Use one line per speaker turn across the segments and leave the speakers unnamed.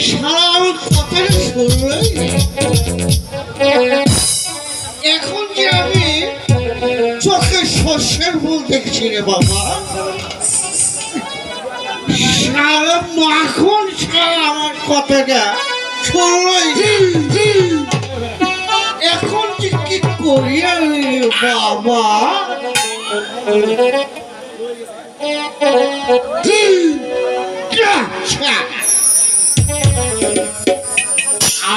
সারা আমার এখন যে আমি চোখে শস্যের ফুল দেখছি রে বাবা, সারা মাখন সারা আমার কথাটা শুনলই। এখন যে কি করি আমি বাবা আচ্ছা।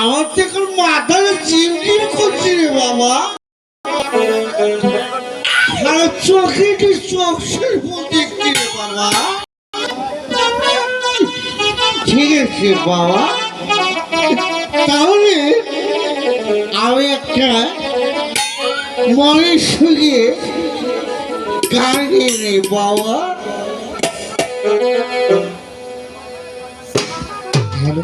আমার তো এখন মাথাটা চিমচিম করছে রে বাবা। চোখে কি চোখের দেখছি রে বাবা? ঠিক আছে বাবা। তাহলে আমি একটা মনের সঙ্গে গান গেয়ে বাবা। হ্যালো।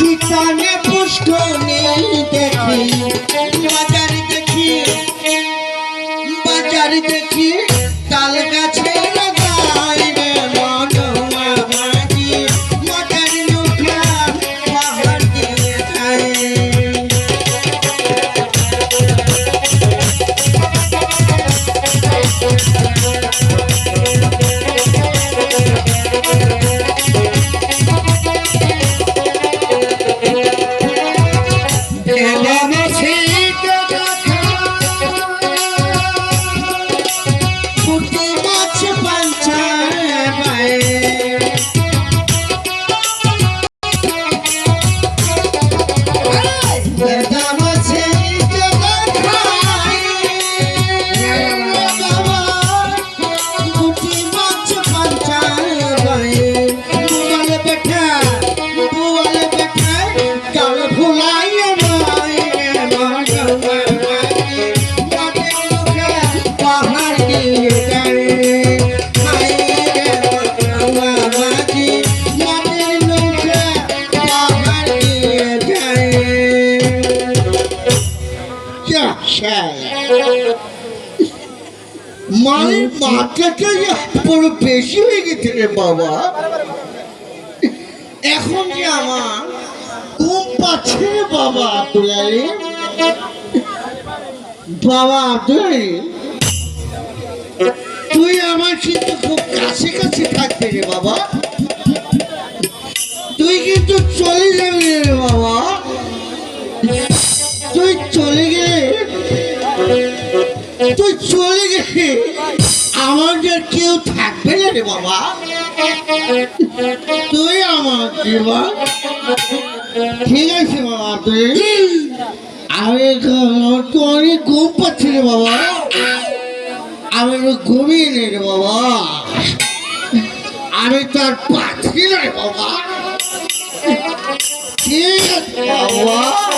শীতানে নেই দেখি। বাজার দেখি বাজার দেখি। Thank you. মায়ের বেশি হয়ে গেছে রে বাবা। এখন যে আমার ঘুম পাচ্ছে বাবা আব্দুল বাবা আব্দুল তুই আমার কিন্তু খুব কাছে কাছে থাকবি রে বাবা। তুই কিন্তু চলে যাবি রে বাবা। তুই চলে গেলে তুই চলে গেলে। আমার যে কেউ থাকবে না রে বাবা। তুই আমার জীবন। ঠিক আছে বাবা, তুই। আমি তো অনেক ঘুম পাচ্ছি রে বাবা। আমি একটু ঘুমিয়ে নে রে বাবা। আমি তো আর পাচ্ছি না রে বাবা। ঠিক আছে বাবা।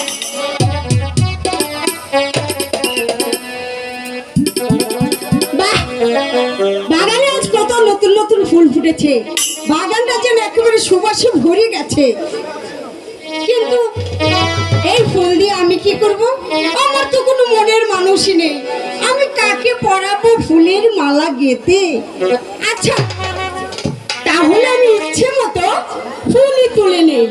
নতুন ফুল ফুটেছে। বাগানটা যেন একেবারে সুবাসে ভরে গেছে। কিন্তু এই ফুল দিয়ে আমি কি করব? আমার তো কোনো মনের মানুষই নেই। আমি কাকে পরাবো ফুলের মালা গেতে আচ্ছা তাহলে আমি ইচ্ছে মতো ফুলই তুলে নেই।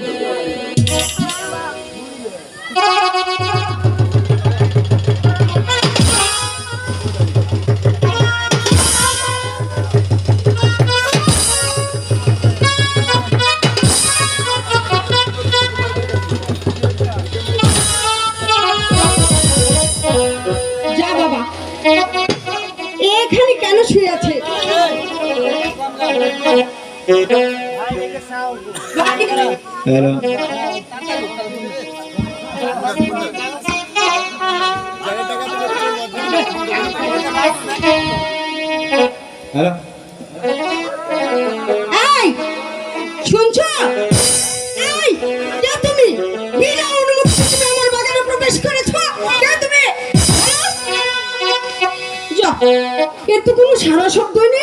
এখানে কেন শুয়ে আছে? হ্যালো। হ্যালো। এর তো কোনো সারা শব্দই নেই।